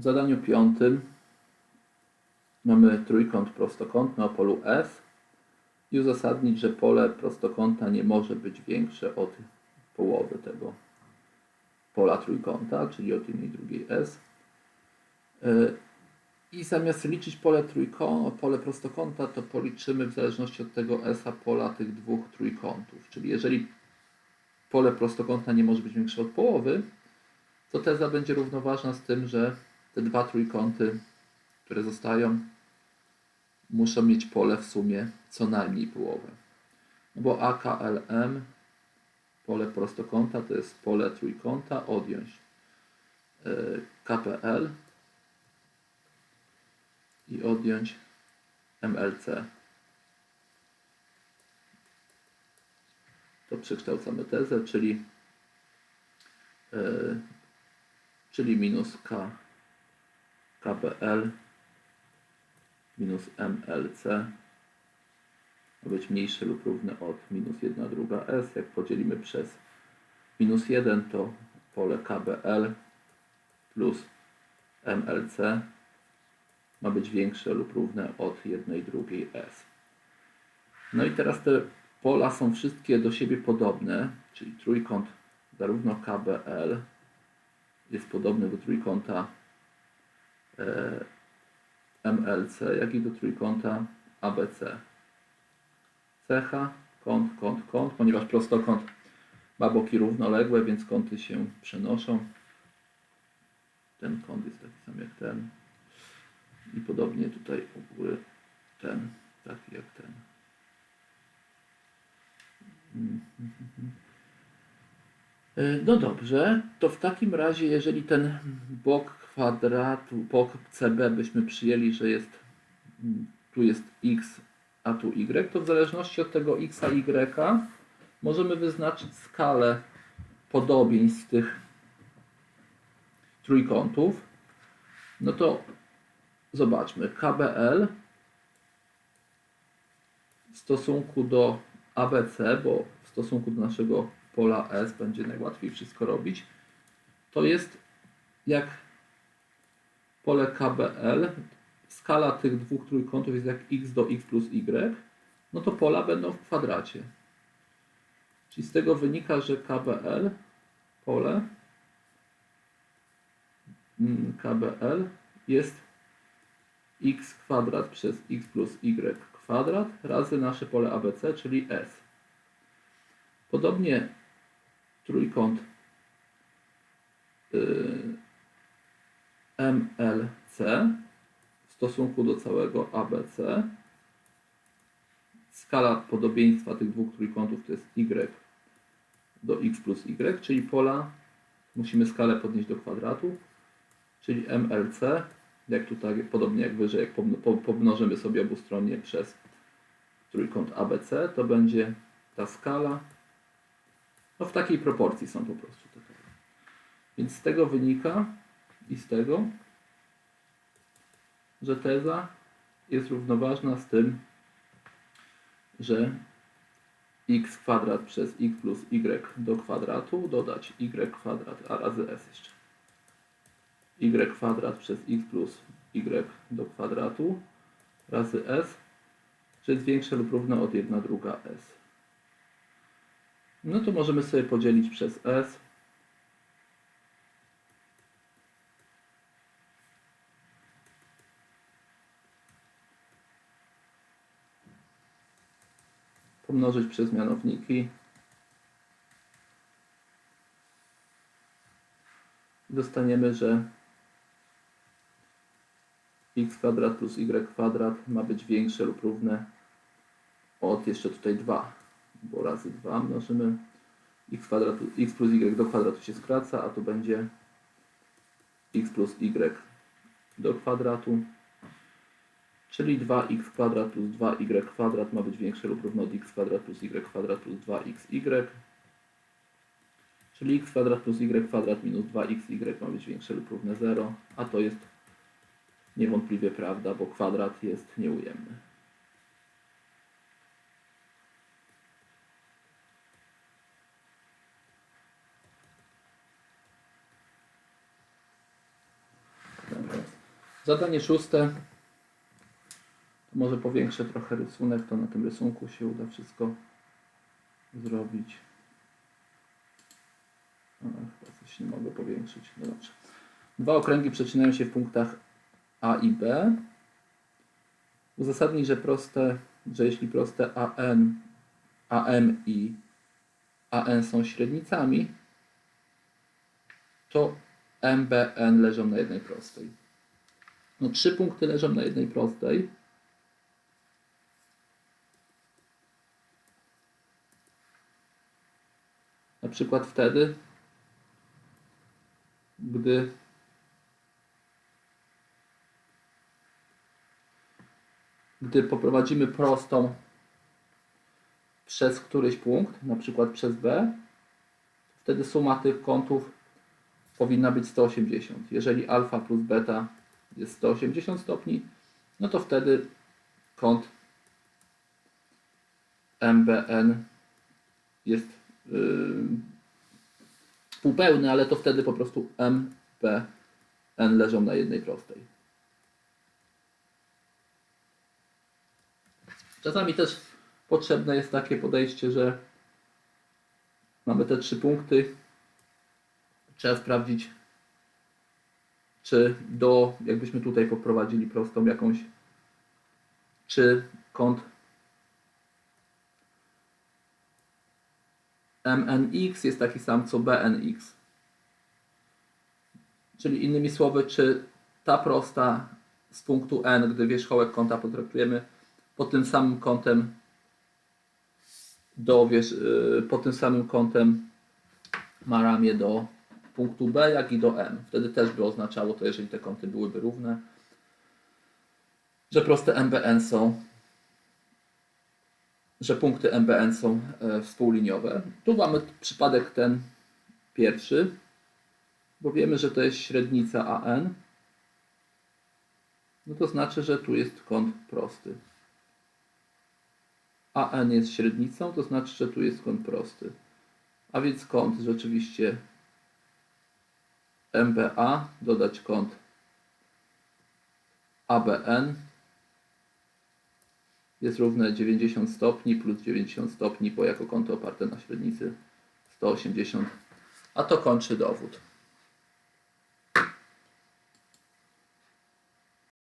W zadaniu piątym mamy trójkąt prostokątny o polu S i uzasadnić, że pole prostokąta nie może być większe od połowy tego pola trójkąta, czyli od jednej drugiej S. Y, I zamiast liczyć pole, trójkąt, pole prostokąta, to policzymy w zależności od tego S pola tych dwóch trójkątów. Czyli jeżeli pole prostokąta nie może być większe od połowy, to teza będzie równoważna z tym, że te dwa trójkąty, które zostają, muszą mieć pole w sumie co najmniej połowę. No bo AKLM, pole prostokąta, to jest pole trójkąta, odjąć y, KPL i odjąć MLC. To przekształcamy tezę, czyli, y, czyli minus K, KPL minus MLC ma być mniejsze lub równe od minus 1 druga S. Jak podzielimy przez minus 1, to pole KBL plus MLC ma być większe lub równe od 1 drugiej S. No i teraz te pola są wszystkie do siebie podobne, czyli trójkąt zarówno KBL jest podobny do trójkąta MLC, jak i do trójkąta ABC. Cecha, kąt, kąt, kąt, ponieważ prostokąt ma boki równoległe, więc kąty się przenoszą. Ten kąt jest taki sam jak ten. I podobnie tutaj u góry ten, taki jak ten. Y, No dobrze, to w takim razie, jeżeli ten bok kwadratu, bok CB byśmy przyjęli, że jest tu jest x, a tu y, to w zależności od tego x a y możemy wyznaczyć skalę podobieństw tych trójkątów. No to zobaczmy, KBL w stosunku do ABC, bo w stosunku do naszego pola S będzie najłatwiej wszystko robić, to jest jak pole KBL, skala tych dwóch trójkątów jest jak x do x plus y, no to pola będą w kwadracie. Czyli z tego wynika, że KBL, pole mm, KBL jest x kwadrat przez x plus y kwadrat razy nasze pole ABC, czyli S. Podobnie trójkąt y, MLC w stosunku do całego ABC. Skala podobieństwa tych dwóch trójkątów to jest y do x plus y, czyli pola musimy skalę podnieść do kwadratu, czyli MLC, jak tutaj, podobnie jak wyżej, jak pomnożymy sobie obustronnie przez trójkąt ABC, to będzie ta skala no w takiej proporcji są po prostu te. Więc z tego wynika i z tego, że teza jest równoważna z tym, że x kwadrat przez x plus y do kwadratu dodać y kwadrat a razy s jeszcze. y kwadrat przez x plus y do kwadratu razy s, że jest większe lub równe od 1 druga s. No to możemy sobie podzielić przez s. Pomnożyć przez mianowniki. Dostaniemy, że x kwadrat plus y kwadrat ma być większe lub równe od jeszcze tutaj 2 bo razy 2 mnożymy x, kwadratu, x plus y do kwadratu się skraca, a tu będzie x plus y do kwadratu, czyli 2x kwadrat plus 2y kwadrat ma być większe lub równe od x kwadrat plus y kwadrat plus 2xy, czyli x kwadrat plus y kwadrat minus 2xy ma być większe lub równe 0, a to jest niewątpliwie prawda, bo kwadrat jest nieujemny. Zadanie szóste. Może powiększę trochę rysunek, to na tym rysunku się uda wszystko zrobić. Chyba coś nie mogę powiększyć. No dobrze. Dwa okręgi przecinają się w punktach A i B. Uzasadnij, że proste, że jeśli proste AN, AM i AN są średnicami, to MBN leżą na jednej prostej. No trzy punkty leżą na jednej prostej. Na przykład wtedy, gdy gdy poprowadzimy prostą przez któryś punkt, na przykład przez B, wtedy suma tych kątów powinna być 180. Jeżeli alfa plus beta jest 180 stopni, no to wtedy kąt MBN jest półpełny, ale to wtedy po prostu MBN leżą na jednej prostej. Czasami też potrzebne jest takie podejście, że mamy te trzy punkty. Trzeba sprawdzić, czy do, jakbyśmy tutaj poprowadzili prostą jakąś, czy kąt MNX jest taki sam co BNX. Czyli innymi słowy, czy ta prosta z punktu N, gdy wierzchołek kąta potraktujemy pod tym samym kątem do, wiesz, yy, pod tym samym kątem ma ramię do punktu B, jak i do M. Wtedy też by oznaczało to, jeżeli te kąty byłyby równe, że proste MBN są, że punkty MBN są e, współliniowe. Tu mamy przypadek ten pierwszy, bo wiemy, że to jest średnica AN. No to znaczy, że tu jest kąt prosty. AN jest średnicą, to znaczy, że tu jest kąt prosty. A więc kąt rzeczywiście MBA, dodać kąt ABN jest równe 90 stopni plus 90 stopni, bo jako kąty oparte na średnicy 180. A to kończy dowód.